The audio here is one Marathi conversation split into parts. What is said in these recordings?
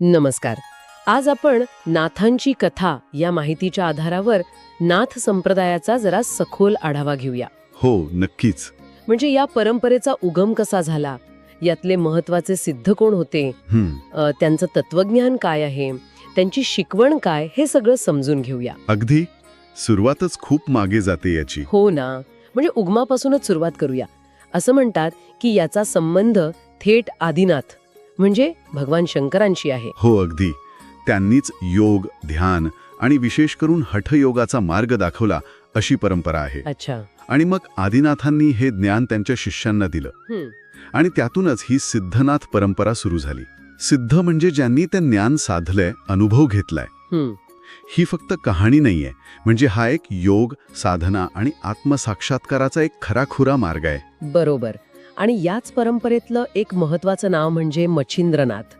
नमस्कार. आज आपण नाथांची कथा या माहितीच्या आधारावर नाथ संप्रदायाचा जरा सखोल आढावा घेऊया. हो नक्कीच. म्हणजे या परंपरेचा उगम कसा झाला? यातले महत्त्वाचे सिद्ध कोण होते? अ, त्यांचं तत्वज्ञान काय आहे? त्यांची शिकवण काय? हे सगळं समजून घेऊया. अगदी? सुरुवातच खूप मागे जाते याची. हो ना. म्हणजे उगमापासूनच सुरुवात करूया. असं म्हणतात की याचा संबंध थेट आदिनाथ म्हणजे भगवान शंकरांशी आहे. हो अगदी. त्यांनीच योग ध्यान आणि विशेष करून हठयोगाचा मार्ग दाखवला अशी परंपरा आहे. अच्छा. आणि मग आदिनाथांनी हे ज्ञान त्यांच्या शिष्यांना दिलं. आणि त्यातूनच ही सिद्धनाथ परंपरा सुरू झाली. सिद्ध म्हणजे ज्यांनी ते ज्ञान साधलंय अनुभव घेतलाय. हं. ही फक्त कहाणी नाहीये म्हणजे हा एक योग साधना आणि आत्मसाक्षात्काराचा एक खराखुरा मार्ग आहे. बरोबर. आणि याच परंपरेतलं एक महत्वाचं नाव म्हणजे मच्छिंद्रनाथ.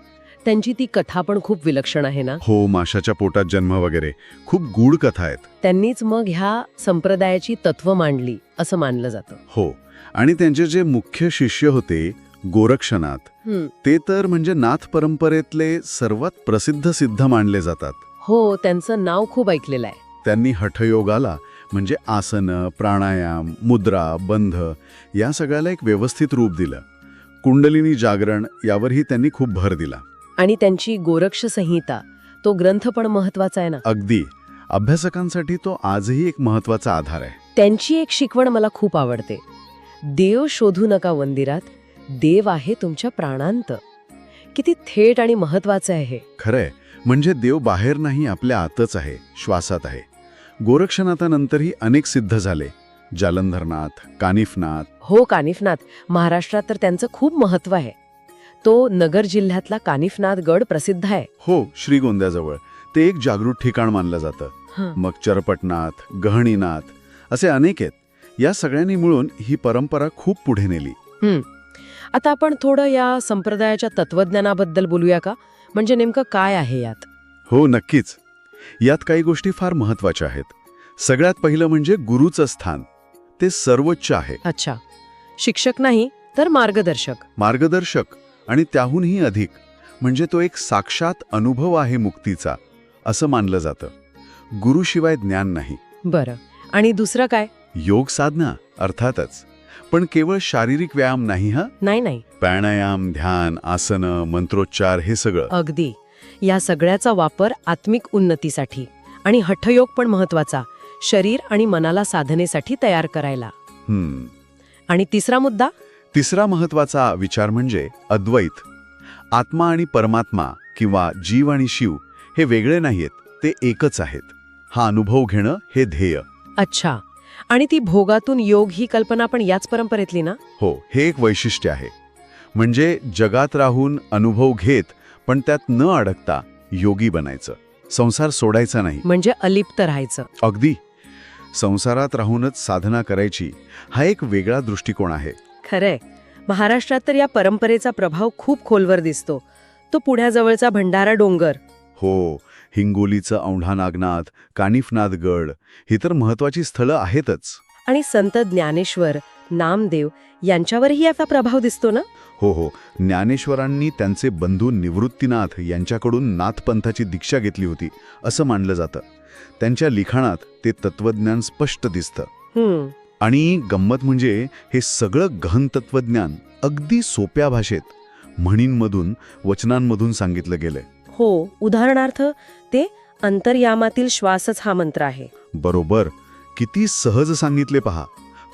त्यांची ती कथा पण खूप विलक्षण आहे ना? हो माशाच्या पोटात जन्म वगैरे. खूप गूढ कथा आहेत. त्यांनीच मग ह्या संप्रदायाची तत्व मांडली असं मानलं जातं. हो आणि त्यांचे जे मुख्य शिष्य होते गोरक्षनाथ ते तर म्हणजे नाथ परंपरेतले सर्वात प्रसिद्ध सिद्ध मानले जातात. हो त्यांचं नाव खूप ऐकलेलं आहे. त्यांनी हठयोगाला म्हणजे आसन प्राणायाम मुद्रा बंध या सगळ्याला एक व्यवस्थित रूप दिलं. कुंडलिनी जागरण यावरही त्यांनी खूप भर दिला. आणि त्यांची गोरक्ष संहिता तो ग्रंथ पण महत्त्वाचा आहे ना? अगदी. अभ्यासकांसाठी तो आजही एक महत्त्वाचा आधार आहे. त्यांची एक शिकवण मला खूप आवडते. देव शोधू नका मंदिरात देव आहे तुमच्या प्राणांत. किती थेट आणि महत्वाचं आहे. खरंय. म्हणजे देव बाहेर नाही आपल्या आतच आहे श्वासात आहे. गोरक्षनाथानंतरही अनेक सिद्ध झाले. जालंधरनाथ कानिफनाथ. हो कानिफनाथ. महाराष्ट्रात तर त्यांचं खूप महत्त्व आहे. तो नगर जिल्ह्यातला कानिफनाथ गड प्रसिद्ध आहे. हो श्रीगोंद्याजवळ. ते एक जागृत ठिकाण मानलं जातं. मग चरपटनाथ गहणीनाथ असे अनेक आहेत. या सगळ्यांनी मिळून ही परंपरा खूप पुढे नेली. आता आपण थोडं या संप्रदायाच्या तत्वज्ञानाबद्दल बोलूया का? म्हणजे नेमकं काय आहे यात? हो नक्कीच. यात काही गोष्टी फार महत्त्वाच्या आहेत. सगळ्यात पहिलं म्हणजे गुरुचं स्थान. ते सर्वोच्च आहे. अच्छा. शिक्षक नाही तर मार्गदर्शक. मार्गदर्शक आणि त्याहूनही अधिक म्हणजे तो एक साक्षात अनुभव आहे मुक्तीचा असं मानलं जातं. गुरुशिवाय ज्ञान नाही. बरं. आणि दुसरं काय? योग साधना अर्थातच. पण केवळ शारीरिक व्यायाम नाही हा? नाही नाही. प्राणायाम ध्यान आसनं मंत्रोच्चार हे सगळं. अगदी. या सगळ्याचा वापर आत्मिक उन्नतीसाठी आणि हठयोग पण महत्त्वाचा शरीर आणि मनाला साधनेसाठी तयार करायला. हम्म. आणि तिसरा मुद्दा? तिसरा महत्त्वाचा विचार म्हणजे अद्वैत. आत्मा आणि परमात्मा किंवा जीव आणि शिव हे वेगळे नाहीत ते एकच आहेत. हा अनुभव घेणं हे ध्येय. अच्छा. आणि ती भोगातून योग ही कल्पना पण याच परंपरेतली ना? हो हे एक वैशिष्ट्य आहे. म्हणजे जगात राहून अनुभव घेत पण त्यात न अडकता योगी बनायचं. संसार सोडायचा नाही. म्हणजे अलिप्त राहायचं. अगदी. संसारात राहूनच साधना करायची हा एक वेगळा दृष्टिकोन आहे. खरंय. महाराष्ट्रात तर या परंपरेचा प्रभाव खूप खोलवर दिसतो. तो पुण्याजवळचा भंडारा डोंगर. हो हिंगोलीचं औंढा नागनाथ कानिफनाथ गड ही तर महत्वाची स्थळं आहेतच. आणि संत ज्ञानेश्वर नामदेव यांच्यावरही याचा प्रभाव दिसतो ना? हो हो. ज्ञानेश्वरांनी त्यांचे बंधू निवृत्तीनाथ यांच्याकडून नाथपंथाची दीक्षा घेतली होती असं मानलं जातं. त्यांच्या लिखाणात ते तत्वज्ञान स्पष्ट दिसतं. आणि गंमत म्हणजे हे सगळं गहन तत्वज्ञान अगदी सोप्या भाषेत म्हणींमधून वचनांमधून सांगितलं गेलंय. हो उदाहरणार्थ ते अंतर्यामातील श्वासच हा मंत्र आहे. बरोबर. किती सहज सांगितले पहा.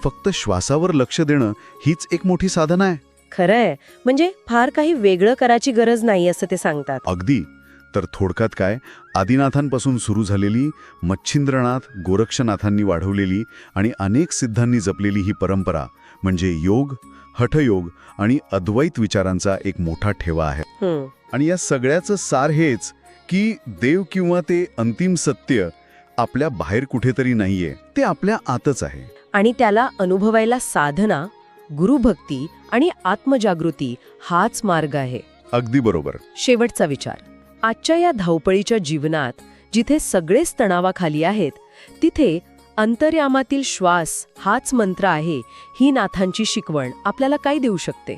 फक्त श्वासावर लक्ष देणं हीच एक मोठी साधना आहे. खरंय. म्हणजे फार काही वेगळं करायची गरज नाही असं ते सांगतात. अगदी. तर थोडक्यात काय? आदिनाथांपासून सुरू झालेली मच्छिंद्रनाथ गोरक्षनाथांनी वाढवलेली आणि अनेक सिद्धांनी जपलेली ही परंपरा म्हणजे योग हठयोग आणि अद्वैत विचारांचा एक मोठा ठेवा आहे. आणि या सगळ्याचं सार हेच की देव किंवा ते अंतिम सत्य आपल्या बाहेर कुठेतरी नाहीये ते आपल्या आतच आहे. आणि त्याला अनुभवायला साधना गुरुभक्ती आणि आत्मजागृती हाच मार्ग आहे. अगदी बरोबर. शेवटचा विचार. आजच्या या धावपळीच्या जीवनात जिथे सगळेच तणावाखाली आहेत तिथे अंतर्यामातील श्वास हाच मंत्र आहे ही नाथांची शिकवण आपल्याला काय देऊ शकते?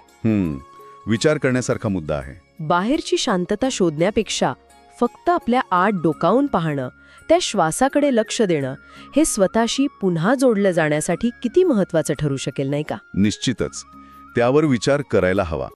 विचार करण्यासारखा मुद्दा आहे. बाहेरची शांतता शोधण्यापेक्षा फक्त आपल्या आत डोकावून पाहणं त्या श्वासाकडे लक्ष देणं हे स्वतःशी पुन्हा जोडलं जाण्यासाठी किती महत्वाचं ठरू शकेल नाही का? निश्चितच. त्यावर विचार करायला हवा.